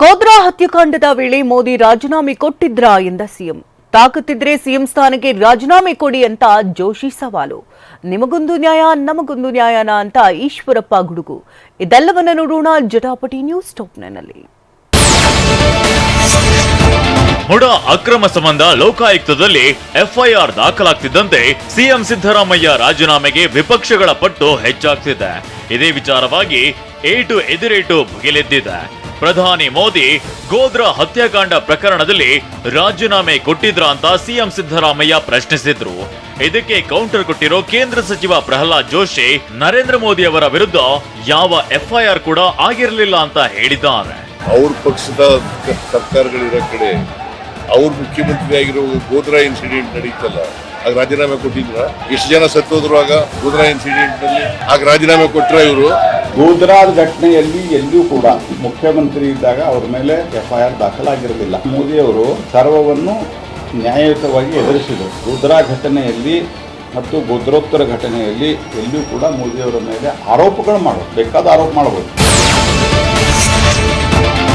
ಗೋದ್ರಾ ಹತ್ಯಾಕಾಂಡದ ವೇಳೆ ಮೋದಿ ರಾಜೀನಾಮೆ ಕೊಟ್ಟಿದ್ರಾ ಎಂದ ಸಿಎಂ. ತಾಕತ್ತಿದ್ರೆ ಸಿಎಂ ಸ್ಥಾನಕ್ಕೆ ರಾಜೀನಾಮೆ ಕೊಡಿ ಅಂತ ಜೋಶಿ ಸವಾಲು. ನಿಮಗೊಂದು ನ್ಯಾಯ, ನಮಗೊಂದು ನ್ಯಾಯನ ಅಂತ ಈಶ್ವರಪ್ಪ ಗುಡುಗು. ಇದೆಲ್ಲವನ್ನ ನೋಡೋಣ ಜಟಾಪಟಿ ನ್ಯೂಸ್ ಟಾಪ್ನಲ್ಲಿ ಮುಡ ಅಕ್ರಮ ಸಂಬಂಧ ಲೋಕಾಯುಕ್ತದಲ್ಲಿ ಎಫ್ಐಆರ್ ದಾಖಲಾಗ್ತಿದ್ದಂತೆ ಸಿಎಂ ಸಿದ್ದರಾಮಯ್ಯ ರಾಜೀನಾಮೆಗೆ ವಿಪಕ್ಷಗಳ ಪಟ್ಟು ಹೆಚ್ಚಾಗ್ತಿದೆ. ಇದೇ ವಿಚಾರವಾಗಿ ಏಟು ಎದುರೇಟು ಭುಗಿಲೆದ್ದಿದೆ. ಪ್ರಧಾನಿ ಮೋದಿ ಗೋದ್ರಾ ಹತ್ಯಾಕಾಂಡ ಪ್ರಕರಣದಲ್ಲಿ ರಾಜೀನಾಮೆ ಕೊಟ್ಟಿದ್ರ ಅಂತ ಸಿಎಂ ಸಿದ್ದರಾಮಯ್ಯ ಪ್ರಶ್ನಿಸಿದ್ರು. ಇದಕ್ಕೆ ಕೌಂಟರ್ ಕೊಟ್ಟಿರೋ ಕೇಂದ್ರ ಸಚಿವ ಪ್ರಹ್ಲಾದ್ ಜೋಶಿ, ನರೇಂದ್ರ ಮೋದಿ ಅವರ ವಿರುದ್ಧ ಯಾವ ಎಫ್ಐಆರ್ ಕೂಡ ಆಗಿರಲಿಲ್ಲ ಅಂತ ಹೇಳಿದ್ದಾರೆ. ಅವ್ರ ಪಕ್ಷದ ಸರ್ಕಾರಗಳಿರೋ ಕಡೆ ಅವ್ರ ಮುಖ್ಯಮಂತ್ರಿ ಆಗಿರೋ ಗೋದ್ರಾ ಇನ್ಸಿಡೆಂಟ್ ನಡೀತಲ್ಲ ಆಗ ರಾಜೀನಾಮೆ ಕೊಟ್ಟಿದ್ರ. ಇಷ್ಟು ಜನ ಸತ್ತೋದ್ರುವಾಗ ಗೋದ್ರಾ ಇನ್ಸಿಡೆಂಟ್ನಲ್ಲಿ ಆಗ ರಾಜೀನಾಮೆ ಕೊಟ್ಟರೆ ಇವರು. ಗೋದ್ರಾ ಘಟನೆಯಲ್ಲಿ ಎಲ್ಲಿಯೂ ಕೂಡ ಮುಖ್ಯಮಂತ್ರಿ ಇದ್ದಾಗ ಅವ್ರ ಮೇಲೆ ಎಫ್ಐಆರ್ ದಾಖಲಾಗಿರಲಿಲ್ಲ. ಮೋದಿ ಅವರು ಸರ್ವವನ್ನು ನ್ಯಾಯಯುತವಾಗಿ ಎದುರಿಸಿದರು. ಗೋದ್ರಾ ಘಟನೆಯಲ್ಲಿ ಮತ್ತು ಗೋದ್ರೋತ್ತರ ಘಟನೆಯಲ್ಲಿ ಎಲ್ಲಿಯೂ ಕೂಡ ಮೋದಿಯವರ ಮೇಲೆ ಆರೋಪಗಳು ಮಾಡೋದು ಬೇಕಾದ ಆರೋಪ ಮಾಡಬಹುದು.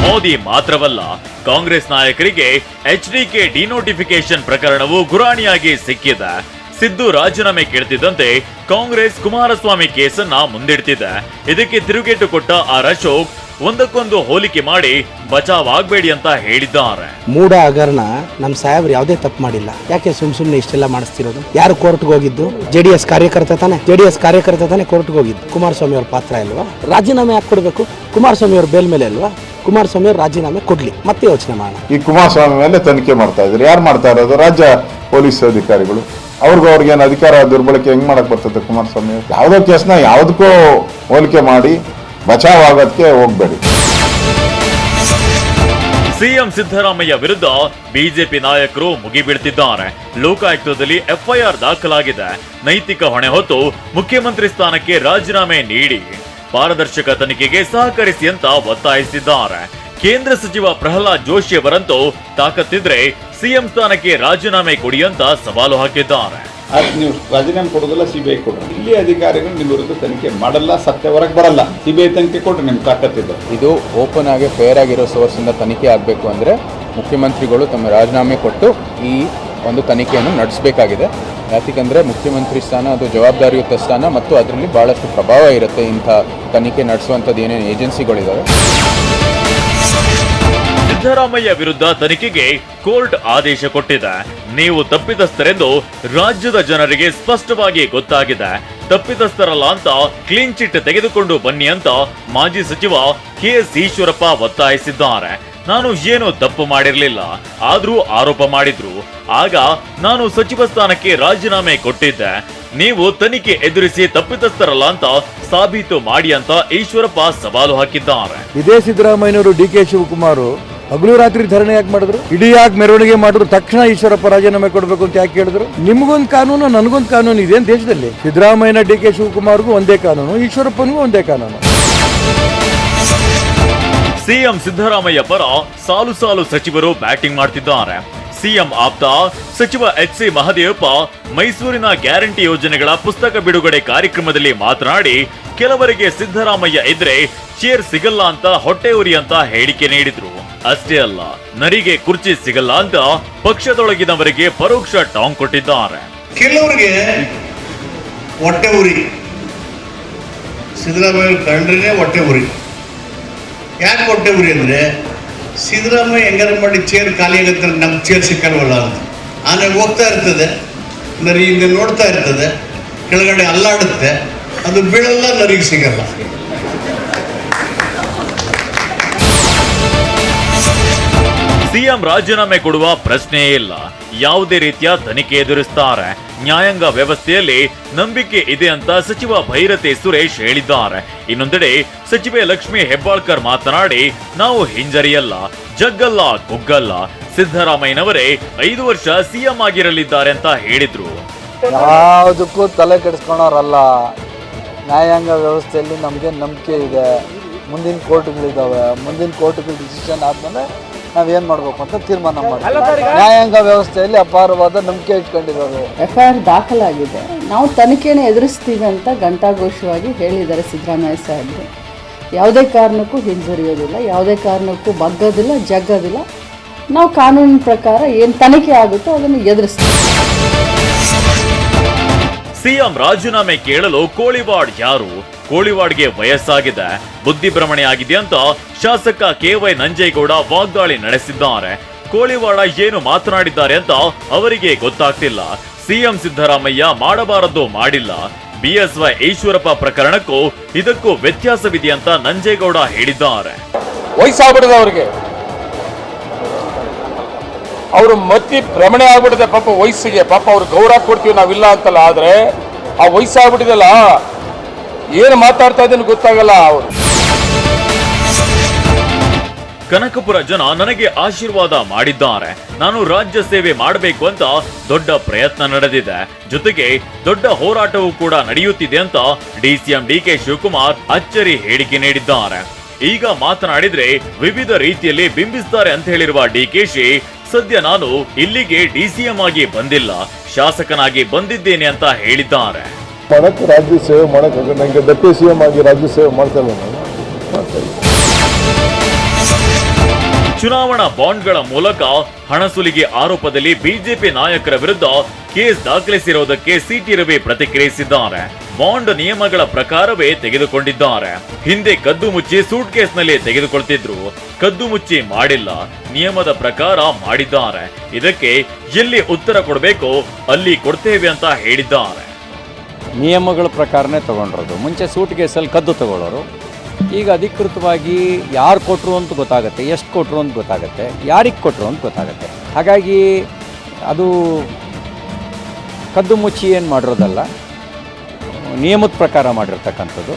ಮೋದಿ ಮಾತ್ರವಲ್ಲ, ಕಾಂಗ್ರೆಸ್ ನಾಯಕರಿಗೆ ಎಚ್ ಡಿಕೆ ಡಿನೋಟಿಫಿಕೇಶನ್ ಪ್ರಕರಣವು ಗುರಾಣಿಯಾಗಿ ಸಿಕ್ಕಿದೆ. ಸಿದ್ದು ರಾಜೀನಾಮೆ ಕೇಳ್ತಿದ್ದಂತೆ ಕಾಂಗ್ರೆಸ್ ಕುಮಾರಸ್ವಾಮಿ ಕೇಸನ್ನ ಮುಂದಿಡ್ತಿದೆ. ಇದಕ್ಕೆ ತಿರುಗೇಟು ಕೊಟ್ಟ ಆರ್ ಅಶೋಕ್ ಒಂದಕ್ಕೊಂದು ಹೋಲಿಕೆ ಮಾಡಿ ಬಚಾವ್ ಆಗ್ಬೇಡಿ ಅಂತ ಹೇಳಿದ್ದಾರೆ. ಮೂಡ ಹಗರಣ ನಮ್ಮ ಸಾಹೇಬ್ರು ಯಾವುದೇ ತಪ್ಪು ಮಾಡಿಲ್ಲ. ಯಾಕೆ ಸುಮ್ ಸುಮ್ನೆ ಇಷ್ಟೆಲ್ಲ ಮಾಡಿಸ್ತಿರೋದು? ಯಾರು ಕೋರ್ಟ್ಗೆ ಹೋಗಿದ್ದು? ಜೆ ಡಿ ಎಸ್ ಕಾರ್ಯಕರ್ತ ತಾನೆ. ಜೆ ಡಿ ಎಸ್ ಕಾರ್ಯಕರ್ತ ತಾನೆ ಕೋರ್ಟ್ಗೆ ಹೋಗಿದ್ದು. ಕುಮಾರಸ್ವಾಮಿ ಅವ್ರ ಪಾತ್ರ ಇಲ್ವಾ? ರಾಜೀನಾಮೆ ಕೊಡಬೇಕು ಕುಮಾರಸ್ವಾಮಿ ಅವ್ರ ಬೇಲ್ ಮೇಲೆ ಅಲ್ವಾ ಕುಮಾರಸ್ವಾಮಿ ಅವ್ರ ರಾಜೀನಾಮೆ ಕೊಡ್ಲಿ. ಮತ್ತೆ ಯೋಚನೆ ಮಾಡೋಣ. ಈ ಕುಮಾರಸ್ವಾಮಿ ಮೇಲೆ ತನಿಖೆ ಮಾಡ್ತಾ ಇದ್ರು ಯಾರು ಮಾಡ್ತಾ ಇರೋದು? ರಾಜ್ಯ ಪೊಲೀಸ್ ಅಧಿಕಾರಿಗಳು. ಅವ್ರಿಗೂ ಅವ್ರಿಗೇನು ಅಧಿಕಾರ ದುರ್ಬಳಕೆ ಹೆಂಗ್ ಮಾಡಕ್ಕೆ ಬರ್ತದೆ ಕುಮಾರಸ್ವಾಮಿ? ಸ್ವಾಮಿ ಯಾವುದೋ ಕೇಸ್ನ ಯಾವುದಕ್ಕೂ ಹೋಲಿಕೆ ಮಾಡಿ ಬಚಾವ್ ಆಗೋದಕ್ಕೆ ಹೋಗ್ಬೇಡಿ. ಸಿಎಂ ಸಿದ್ದರಾಮಯ್ಯ ವಿರುದ್ಧ ಬಿಜೆಪಿ ನಾಯಕರು ಮುಗಿಬೀಳ್ತಿದ್ದಾರೆ. ಲೋಕಾಯುಕ್ತದಲ್ಲಿ ಎಫ್ಐಆರ್ ದಾಖಲಾಗಿದೆ. ನೈತಿಕ ಹೊಣೆ ಹೊತ್ತು ಮುಖ್ಯಮಂತ್ರಿ ಸ್ಥಾನಕ್ಕೆ ರಾಜೀನಾಮೆ ನೀಡಿ. ಪಾರದರ್ಶಕ ತನಿಖೆಗೆ ಸಹಕರಿಸಿ ಅಂತ ಒತ್ತಾಯಿಸಿದ್ದಾರೆ. ಕೇಂದ್ರ ಸಚಿವ ಪ್ರಹ್ಲಾದ್ ಜೋಶಿ ಅವರಂತೂ ತಾಕತ್ತಿದ್ರೆ ಸಿಎಂ ಸ್ಥಾನಕ್ಕೆ ರಾಜೀನಾಮೆ ಕೊಡಿ ಅಂತ ಸವಾಲು ಹಾಕಿದ್ದಾರೆ. ನೀವು ರಾಜೀನಾಮೆ ಕೊಡೋದಿಲ್ಲ ಸಿಬಿಐ ಕೊಡ್ರಿ. ಇಲ್ಲಿ ಅಧಿಕಾರಿಗಳು ನಿಮ್ಮ ವಿರುದ್ಧ ತನಿಖೆ ಮಾಡಲ್ಲ ಸತ್ಯ ಹೊರಗೆ ಬರಲ್ಲ. ಸಿಬಿಐ ತನಿಖೆ ಕೊಡ್ರಿ ನಿಮ್ಗೆ ತಾಕತ್ತಿದ್ದು ಇದು ಓಪನ್ ಆಗಿ ಫೇರ್ ಆಗಿರೋ ಸೋರ್ಸಿಂದ ತನಿಖೆ ಆಗಬೇಕು ಅಂದರೆ ಮುಖ್ಯಮಂತ್ರಿಗಳು ತಮ್ಮ ರಾಜೀನಾಮೆ ಕೊಟ್ಟು ಈ ಒಂದು ತನಿಖೆಯನ್ನು ನಡೆಸಬೇಕಾಗಿದೆ. ಯಾಕಂದರೆ ಮುಖ್ಯಮಂತ್ರಿ ಸ್ಥಾನ ಅದು ಜವಾಬ್ದಾರಿಯುತ ಸ್ಥಾನ ಮತ್ತು ಅದರಲ್ಲಿ ಭಾಳಷ್ಟು ಪ್ರಭಾವ ಇರುತ್ತೆ ಇಂಥ ತನಿಖೆ ನಡೆಸುವಂಥದ್ದು ಏನೇನು ಏಜೆನ್ಸಿಗಳಿದ್ದಾವೆ ಸಿದ್ದರಾಮಯ್ಯ ವಿರುದ್ಧ ತನಿಖೆಗೆ ಕೋರ್ಟ್ ಆದೇಶ ಕೊಟ್ಟಿದೆ. ನೀವು ತಪ್ಪಿತಸ್ಥರೆಂದು ರಾಜ್ಯದ ಜನರಿಗೆ ಸ್ಪಷ್ಟವಾಗಿ ಗೊತ್ತಾಗಿದೆ. ತಪ್ಪಿತಸ್ಥರಲ್ಲ ಅಂತ ಕ್ಲೀನ್ ಚಿಟ್ ತೆಗೆದುಕೊಂಡು ಬನ್ನಿ ಅಂತ ಮಾಜಿ ಸಚಿವ ಕೆ ಎಸ್ ಈಶ್ವರಪ್ಪ ಒತ್ತಾಯಿಸಿದ್ದಾರೆ. ನಾನು ಏನೋ ತಪ್ಪು ಮಾಡಿರಲಿಲ್ಲ. ಆದ್ರೂ ಆರೋಪ ಮಾಡಿದ್ರು. ಆಗ ನಾನು ಸಚಿವ ಸ್ಥಾನಕ್ಕೆ ರಾಜೀನಾಮೆ ಕೊಟ್ಟಿದ್ದೆ. ನೀವು ತನಿಖೆ ಎದುರಿಸಿ ತಪ್ಪಿತಸ್ಥರಲ್ಲ ಅಂತ ಸಾಬೀತು ಮಾಡಿ ಅಂತ ಈಶ್ವರಪ್ಪ ಸವಾಲು ಹಾಕಿದ್ದಾರೆ. ಇದೇ ಸಿದ್ದರಾಮಯ್ಯನವರು ಡಿ ಕೆ ಶಿವಕುಮಾರ್, ಹಗಲು ರಾತ್ರಿ ಧರಣಿ ಯಾಕೆ ಮಾಡಿದ್ರು? ಇಡೀ ಯಾಕೆ ಮೆರವಣಿಗೆ ಮಾಡಿದ್ರು? ತಕ್ಷಣ ಈಶ್ವರಪ್ಪ ರಾಜೀನಾಮೆ ಕೊಡಬೇಕು ಅಂತ ಯಾಕೆ ಕೇಳಿದ್ರು ನಿಮ್ಗೊಂದು ಕಾನೂನು, ನನಗೊಂದು ಕಾನೂನು ಇದೇನು ದೇಶದಲ್ಲಿ? ಸಿದ್ದರಾಮಯ್ಯನ ಡಿ ಕೆ ಶಿವಕುಮಾರ್ಗೂ ಒಂದೇ ಕಾನೂನು, ಈಶ್ವರಪ್ಪನಿಗೂ ಒಂದೇ ಕಾನೂನು. ಸಿಎಂ ಸಿದ್ದರಾಮಯ್ಯ ಪರ ಸಾಲು ಸಾಲು ಸಚಿವರು ಬ್ಯಾಟಿಂಗ್ ಮಾಡ್ತಿದ್ದಾರೆ. ಸಿಎಂ ಆಪ್ತ ಸಚಿವ ಎಚ್ ಸಿ ಮಹದೇವಪ್ಪ ಮೈಸೂರಿನ ಗ್ಯಾರಂಟಿ ಯೋಜನೆಗಳ ಪುಸ್ತಕ ಬಿಡುಗಡೆ ಕಾರ್ಯಕ್ರಮದಲ್ಲಿ ಮಾತನಾಡಿ, ಕೆಲವರಿಗೆ ಸಿದ್ದರಾಮಯ್ಯ ಇದ್ರೆ ಚೇರ್ ಸಿಗಲ್ಲ ಅಂತ ಹೊಟ್ಟೆ ಉರಿ ಅಂತ ಹೇಳಿಕೆ ನೀಡಿದ್ರು. ಅಷ್ಟೇ ಅಲ್ಲ, ನರಿಗೆ ಕುರ್ಚಿ ಸಿಗಲ್ಲ ಅಂತ ಪಕ್ಷದೊಳಗಿನವರಿಗೆ ಪರೋಕ್ಷ ಟಾಂಗ್ ಕೊಟ್ಟಿದ್ದಾರೆ. ಕೆಲವರಿಗೆ ಹೊಟ್ಟೆ ಉರಿ. ಸಿದ್ದರಾಮಯ್ಯ ಕಂಡ್ರೆ ಹೊಟ್ಟೆ ಉರಿ. ಯಾಕೆ ಹೊಟ್ಟೆ ಉರಿ ಅಂದರೆ ಸಿದ್ದರಾಮಯ್ಯ ಹೆಂಗಾರ ಮಾಡಿ ಚೇರ್ ಖಾಲಿ ಆಗುತ್ತೆ ನಮ್ಗೆ ಚೇರ್ ಸಿಕ್ಕಲ್ವಲ್ಲ ಅಂತ ಆಮೇಲೆ ಹೋಗ್ತಾ ಇರ್ತದೆ ನರಿ ಹಿಂದೆ ನೋಡ್ತಾ ಇರ್ತದೆ ಕೆಳಗಡೆ ಅಲ್ಲಾಡುತ್ತೆ ಅದು ಬೀಳಲ್ಲ ನರಿಗೆ ಸಿಗಲ್ಲ ಸಿಎಂ ರಾಜೀನಾಮೆ ಕೊಡುವ ಪ್ರಶ್ನೆಯೇ ಇಲ್ಲ. ಯಾವುದೇ ರೀತಿಯ ತನಿಖೆ ಎದುರಿಸ್ತಾರೆ. ನ್ಯಾಯಾಂಗ ವ್ಯವಸ್ಥೆಯಲ್ಲಿ ನಂಬಿಕೆ ಇದೆ ಅಂತ ಸಚಿವ ಭೈರತಿ ಸುರೇಶ್ ಹೇಳಿದ್ದಾರೆ. ಇನ್ನೊಂದೆಡೆ ಸಚಿವೆ ಲಕ್ಷ್ಮಿ ಹೆಬ್ಬಾಳ್ಕರ್ ಮಾತನಾಡಿ, ನಾವು ಹಿಂಜರಿಯಲ್ಲ, ಜಗ್ಗಲ್ಲ ಕುಗ್ಗಲ್ಲ ಸಿದ್ದರಾಮಯ್ಯನವರೇ ಐದು ವರ್ಷ ಸಿಎಂ ಆಗಿರಲಿದ್ದಾರೆ ಅಂತ ಹೇಳಿದ್ರು. ಯಾವುದಕ್ಕೂ ತಲೆ ಕೆಡಿಸ್ಕೊಳೋರಲ್ಲ. ನ್ಯಾಯಾಂಗ ವ್ಯವಸ್ಥೆಯಲ್ಲಿ ನಮಗೆ ನಂಬಿಕೆ ಇದೆ. ಮುಂದಿನ ಕೋರ್ಟ್ಗಳಿದ್ದಾವೆ. ಮುಂದಿನ ಕೋರ್ಟ್ಗಳ ಡಿಸಿಷನ್ ಆದಮೇಲೆ ನಾವೇನು ಮಾಡಬೇಕು ಅಂತ ತೀರ್ಮಾನ ಮಾಡ್ತೀವಿ. ನ್ಯಾಯಾಂಗ ವ್ಯವಸ್ಥೆಯಲ್ಲಿ ಅಪಾರವಾದ ನಂಬಿಕೆ ಇಟ್ಕೊಂಡಿರೋದು. ಎಫ್ ಐ ಆರ್ ದಾಖಲಾಗಿದೆ. ನಾವು ತನಿಖೆನೇ ಎದುರಿಸ್ತೀವಿ ಅಂತ ಘಂಟಾಘೋಷವಾಗಿ ಹೇಳಿದ್ದಾರೆ ಸಿದ್ದರಾಮಯ್ಯ ಸಾಹೇಬರು. ಯಾವುದೇ ಕಾರಣಕ್ಕೂ ಹಿಂಜರಿಯೋದಿಲ್ಲ ಯಾವುದೇ ಕಾರಣಕ್ಕೂ ಬಗ್ಗೋದಿಲ್ಲ ಜಗ್ಗೋದಿಲ್ಲ. ನಾವು ಕಾನೂನಿನ ಪ್ರಕಾರ ಏನು ತನಿಖೆ ಆಗುತ್ತೋ ಅದನ್ನು ಎದುರಿಸ್ತೀವಿ. ಸಿಎಂ ರಾಜೀನಾಮೆ ಕೇಳಲು ಕೋಳಿವಾಡ್ ಯಾರು? ಕೋಳಿವಾಡ್ಗೆ ವಯಸ್ಸಾಗಿದೆ. ಬುದ್ಧಿಭ್ರಮಣೆ ಆಗಿದೆ ಅಂತ ಶಾಸಕ ಕೆ ವೈ ನಂಜೇಗೌಡ ವಾಗ್ದಾಳಿ ನಡೆಸಿದ್ದಾರೆ. ಕೋಳಿವಾಡ ಏನು ಮಾತನಾಡಿದ್ದಾರೆ ಅಂತ ಅವರಿಗೆ ಗೊತ್ತಾಗ್ತಿಲ್ಲ. ಸಿಎಂ ಸಿದ್ದರಾಮಯ್ಯ ಮಾಡಬಾರದು ಮಾಡಿಲ್ಲ. ಬಿಎಸ್ವೈ ಈಶ್ವರಪ್ಪ ಪ್ರಕರಣಕ್ಕೂ ಇದಕ್ಕೂ ವ್ಯತ್ಯಾಸವಿದೆ ಅಂತ ನಂಜೇಗೌಡ ಹೇಳಿದ್ದಾರೆ. ಅವರು ಮತಿ ಭ್ರಮಣೆ ಆಗ್ಬಿಟ್ಟಿದೆ ಪಾಪ ವಯಸ್ಸಿಗೆ. ಪಾಪ ಅವ್ರು ಗೌರವ ಕೊಡ್ತೀವಿ ನಾವಿಲ್ಲ ಅಂತಲ್ಲ, ಆದ್ರೆ ಆ ವಯಸ್ಸಾಗ್ಬಿಟ್ಟಿದೆಲ್ಲ, ಏನು ಮಾತಾಡ್ತಾ ಇದ್ದೀನಿ ಗೊತ್ತಾಗಲ್ಲ ಅವರು. ಕನಕಪುರ ಜನ ನನಗೆ ಆಶೀರ್ವಾದ ಮಾಡಿದ್ದಾರೆ. ನಾನು ರಾಜ್ಯ ಸೇವೆ ಮಾಡಬೇಕು ಅಂತ ದೊಡ್ಡ ಪ್ರಯತ್ನ ನಡೆದಿದೆ. ಜೊತೆಗೆ ದೊಡ್ಡ ಹೋರಾಟವೂ ಕೂಡ ನಡೆಯುತ್ತಿದೆ ಅಂತ ಡಿಸಿಎಂ ಡಿಕೆ ಶಿವಕುಮಾರ್ ಅಚ್ಚರಿ ಹೇಳಿಕೆ ನೀಡಿದ್ದಾರೆ. ಈಗ ಮಾತನಾಡಿದ್ರೆ ವಿವಿಧ ರೀತಿಯಲ್ಲಿ ಬಿಂಬಿಸ್ತಾರೆ ಅಂತ ಹೇಳಿರುವ ಡಿಕೆಶಿ ಸದ್ಯ ನಾನು ಇಲ್ಲಿಗೆ ಡಿಸಿಎಂ ಆಗಿ ಬಂದಿಲ್ಲ ಶಾಸಕನಾಗಿ ಬಂದಿದ್ದೇನೆ ಅಂತ ಹೇಳಿದ್ದಾರೆ. ಮಾಡಕ್ಕೆ ರಾಜ್ಯ ಸೇವೆ ಮಾಡಕ್ಕೆ ನನಗೆ ಡೆಪ್ಟಿ ಸಿ ಎಂ ಆಗಿ ರಾಜ್ಯ ಸೇವೆ ಮಾಡ್ತಾ ನಾನು. ಚುನಾವಣಾ ಬಾಂಡ್ಗಳ ಮೂಲಕ ಹಣ ಸುಲಿಗೆ ಆರೋಪದಲ್ಲಿ ಬಿಜೆಪಿ ನಾಯಕರ ವಿರುದ್ಧ ಕೇಸ್ ದಾಖಲಿಸಿರುವುದಕ್ಕೆ ಸಿಟಿ ರವಿ ಪ್ರತಿಕ್ರಿಯಿಸಿದ್ದಾರೆ. ಬಾಂಡ್ ನಿಯಮಗಳ ಪ್ರಕಾರವೇ ತೆಗೆದುಕೊಂಡಿದ್ದಾರೆ. ಹಿಂದೆ ಕದ್ದು ಮುಚ್ಚಿ ಸೂಟ್ ಕೇಸ್ನಲ್ಲಿ ತೆಗೆದುಕೊಳ್ತಿದ್ರು. ಕದ್ದು ಮುಚ್ಚಿ ಮಾಡಿಲ್ಲ, ನಿಯಮದ ಪ್ರಕಾರ ಮಾಡಿದ್ದಾರೆ. ಇದಕ್ಕೆ ಎಲ್ಲಿ ಉತ್ತರ ಕೊಡಬೇಕೋ ಅಲ್ಲಿ ಕೊಡ್ತೇವೆ ಅಂತ ಹೇಳಿದ್ದಾರೆ. ನಿಯಮಗಳ ಪ್ರಕಾರನೇ ತಗೊಂಡಿರೋದು. ಮುಂಚೆ ಸೂಟ್ ಕೇಸಲ್ಲಿ ಕದ್ದು ತಗೊಳ್ಳೋರು. ಈಗ ಅಧಿಕೃತವಾಗಿ ಯಾರು ಕೊಟ್ಟರು ಅಂತ ಗೊತ್ತಾಗುತ್ತೆ, ಎಷ್ಟು ಕೊಟ್ಟರು ಅಂತ ಗೊತ್ತಾಗುತ್ತೆ, ಯಾರಿಗೆ ಕೊಟ್ಟರು ಅಂತ ಗೊತ್ತಾಗುತ್ತೆ. ಹಾಗಾಗಿ ಅದು ಕದ್ದು ಮುಚ್ಚಿ ಏನು ಮಾಡಿರೋದಲ್ಲ ನಿಯಮದ ಪ್ರಕಾರ ಮಾಡಿರ್ತಕ್ಕಂಥದ್ದು.